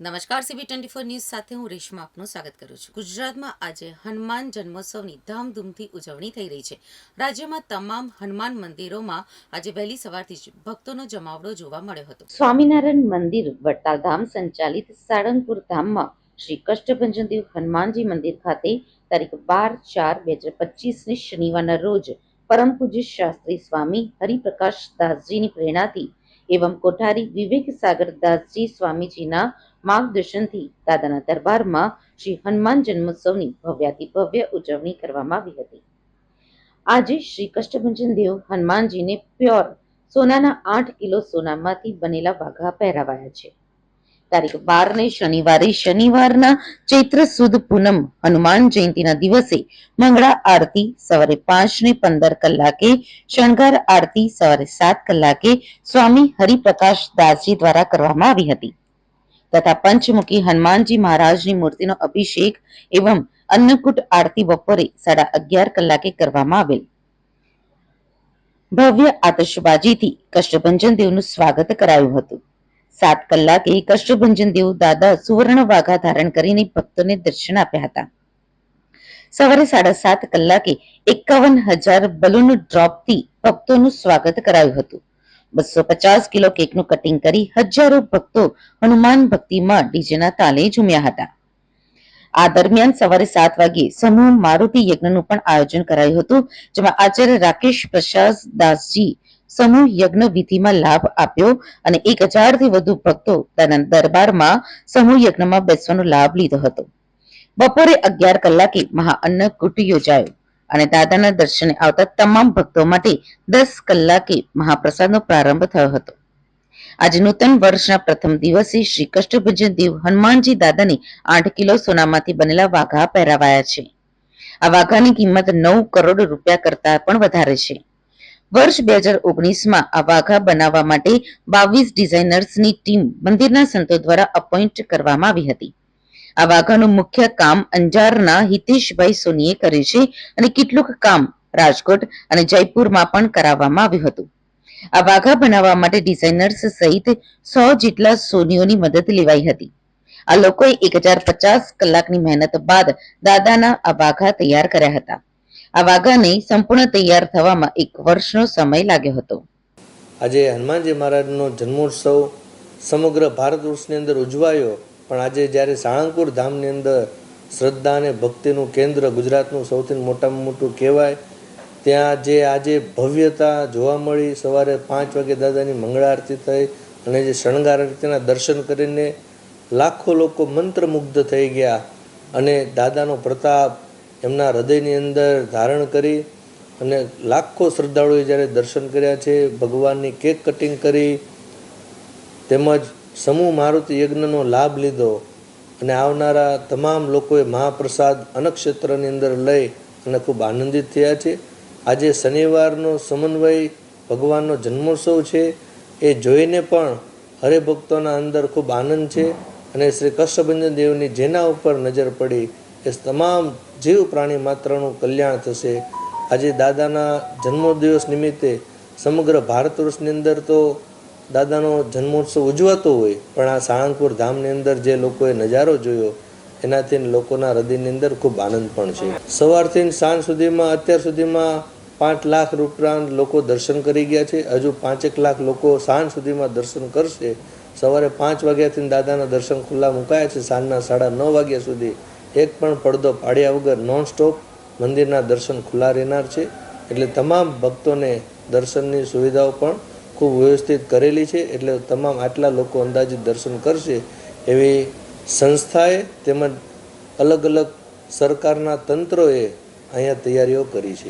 નમસ્કાર CB twenty four news સાથે હું રેશમા આપનું સ્વાગત કરું છું. ગુજરાતમાં આજે હનુમાન જન્મોત્સવની ધામધૂમથી ઉજવણી થઈ રહી છે. રાજ્યમાં તમામ હનુમાન મંદિરોમાં આજે વહેલી સવારથી જ ભક્તોનો જમાવડો જોવા મળ્યો હતો. સ્વામિનારાયણ મંદિર વડતાલ ધામ સંચાલિત સાળંગપુર ધામમાં શ્રી કષ્ટભંજન હનુમાનજી મંદિર ખાતે તારીખ બાર ચાર બે હજાર પચીસની શનિવારના રોજ પરમ પૂજ્ય શાસ્ત્રી સ્વામી હરિપ્રકાશ દાસજીની પ્રેરણાથી એવં કોઠારી વિવેક સાગર દાસજી સ્વામીજીના માર્ગદર્શનથી દાદાના દરબારમાં શ્રી હનુમાન જન્મોત્સવની ભવ્યાતિ ભવ્ય ઉજવણી કરવામાં આવી હતી. આજે શ્રી કષ્ટભંજન દેવ હનુમાનજીને પ્યોર સોનાના આઠ કિલો સોનામાંથી બનેલા વાઘા પહેરાવાયા છે. તારીખ બાર ને શનિવારે શનિવારના ચૈત્ર સુદ પૂનમ હનુમાન જયંતિના દિવસે મંગળા આરતી સવારે પાંચ ને પંદર કલાકે, શણગાર આરતી સવારે સાત કલાકે સ્વામી હરિપ્રકાશ દાસજી દ્વારા કરવામાં આવી હતી. તથા પંચમુખી હનુમાનજી મહારાજની મૂર્તિનો અભિષેક એવં અન્નકૂટ આરતી બપોરે સાડા અગિયાર કલાકે કરવામાં આવેલ. ભવ્ય આતશબાજીથી કષ્ટભંજન દેવનું સ્વાગત કરાયું હતું. સાત કલાકે કષ્ટભંજન દેવ દાદા સુવર્ણ વાઘા ધારણ કરીને ભક્તોને દર્શન આપ્યા હતા. સવારે સાડા સાત કલાકે એકાવન હજાર બલૂન ડ્રોપથી ભક્તોનું સ્વાગત કરાયું હતું. બસો પચાસ કિલો કેકનું કટિંગ કરી હજારો ભક્તો હનુમાન ભક્તિમાં ડીજેના તાલે ઝૂમ્યા હતા. આ દરમિયાન સવારે સાત વાગે સમૂહ મારુતિ યજ્ઞનું પણ આયોજન કરાયું હતું, જેમાં આચાર્ય રાકેશ પ્રસાદ દાસજી સમૂહ યજ્ઞ વિધિમાં લાભ આપ્યો અને એક હજારથી વધુ ભક્તો તેના દરબારમાં સમૂહ યજ્ઞમાં બેસવાનો લાભ લીધો હતો. બપોરે અગિયાર કલાકે મહાઅન્નકૂટ યોજાયો. અને દાદાના દર્શને આવતા તમામ ભક્તો માટે દસ કલાકે મહાપ્રસાદનો પ્રારંભ થયો હતો. આજે નૂતન વર્ષના પ્રથમ દિવસે શ્રી કષ્ટભંજન દેવ હનુમાનજી દાદાને આઠ કિલો સોનામાંથી બનેલા વાઘા પહેરાવાયા છે. આ વાઘાની કિંમત નવ કરોડ રૂપિયા કરતા પણ વધારે છે. વર્ષ બે હજાર ઓગણીસમાં આ વાઘા બનાવવા માટે બાવીસ ડિઝાઇનર્સની ટીમ મંદિરના સંતો દ્વારા અપોઇન્ટ કરવામાં આવી હતી. આ વાઘાનું મુખ્ય કામ અંજારના હિતેશભાઈ સોનીએ કર્યું છે અને કેટલુંક કામ રાજકોટ અને જયપુરમાં પણ કરાવવામાં આવ્યું હતું. આ વાઘા બનાવવા માટે ડિઝાઇનર્સ સહિત સો જેટલા સોનીઓની મદદ લેવાઈ હતી. આ લોકોએ એક હજાર પચાસ કલાકની મહેનત બાદ દાદાના આ વાઘા તૈયાર કર્યા હતા. આ વાઘાને સંપૂર્ણ તૈયાર થવામાં એક વર્ષનો સમય લાગ્યો હતો. આજે હનુમાનજી મહારાજનો જન્મોત્સવ સમગ્ર ભારત વર્ષની અંદર ઉજવાયો. પણ આજે જ્યારે સાળંગપુર ધામની અંદર શ્રદ્ધા અને ભક્તિનું કેન્દ્ર ગુજરાતનું સૌથી મોટામાં મોટું કહેવાય, ત્યાં જે આજે ભવ્યતા જોવા મળી, સવારે પાંચ વાગે દાદાની મંગળા આરતી થઈ અને જે શણગાર આરતીના દર્શન કરીને લાખો લોકો મંત્રમુગ્ધ થઈ ગયા અને દાદાનો પ્રતાપ એમના હૃદયની અંદર ધારણ કરી અને લાખો શ્રદ્ધાળુએ જ્યારે દર્શન કર્યા છે, ભગવાનની કેક કટિંગ કરી, તેમજ સમૂહ મારુતિ યજ્ઞનો લાભ લીધો અને આવનારા તમામ લોકોએ મહાપ્રસાદ અનક્ષેત્રની અંદર લઈ અને ખૂબ આનંદિત થયા છે. આજે શનિવારનો સમન્વય ભગવાનનો જન્મોત્સવ છે. એ જોઈને પણ હરિભક્તોના અંદર ખૂબ આનંદ છે અને શ્રી કષ્ટભંજન દેવની જેના ઉપર નજર પડી એ તમામ જીવ પ્રાણી માત્રનું કલ્યાણ થશે. આજે દાદાના જન્મદિવસ નિમિત્તે સમગ્ર ભારત વર્ષની અંદર તો દાદાનો જન્મોત્સવ ઉજવાતો હોય, પણ આ સાળંગપુર ધામની અંદર જે લોકોએ નજારો જોયો, એનાથી લોકોના હૃદયની અંદર ખૂબ આનંદ પણ છે. સવારથી સાંજ સુધીમાં, અત્યાર સુધીમાં પાંચ લાખ રૂપિયા લોકો દર્શન કરી ગયા છે. હજુ પાંચેક લાખ લોકો સાંજ સુધીમાં દર્શન કરશે. સવારે પાંચ વાગ્યાથી દાદાના દર્શન ખુલ્લા મુકાયા છે. સાંજના સાડા નવ વાગ્યા સુધી એક પણ પડદો પાડ્યા વગર નોન સ્ટોપ મંદિરના દર્શન ખુલ્લા રહેનાર છે. એટલે તમામ ભક્તોને દર્શનની સુવિધાઓ પણ ખૂબ વ્યવસ્થિત કરેલી છે એટલે તમામ આટલા લોકો અંદાજિત દર્શન કરશે એવી સંસ્થાએ તેમજ અલગ અલગ સરકારના તંત્રોએ અહીંયા તૈયારીઓ કરી છે.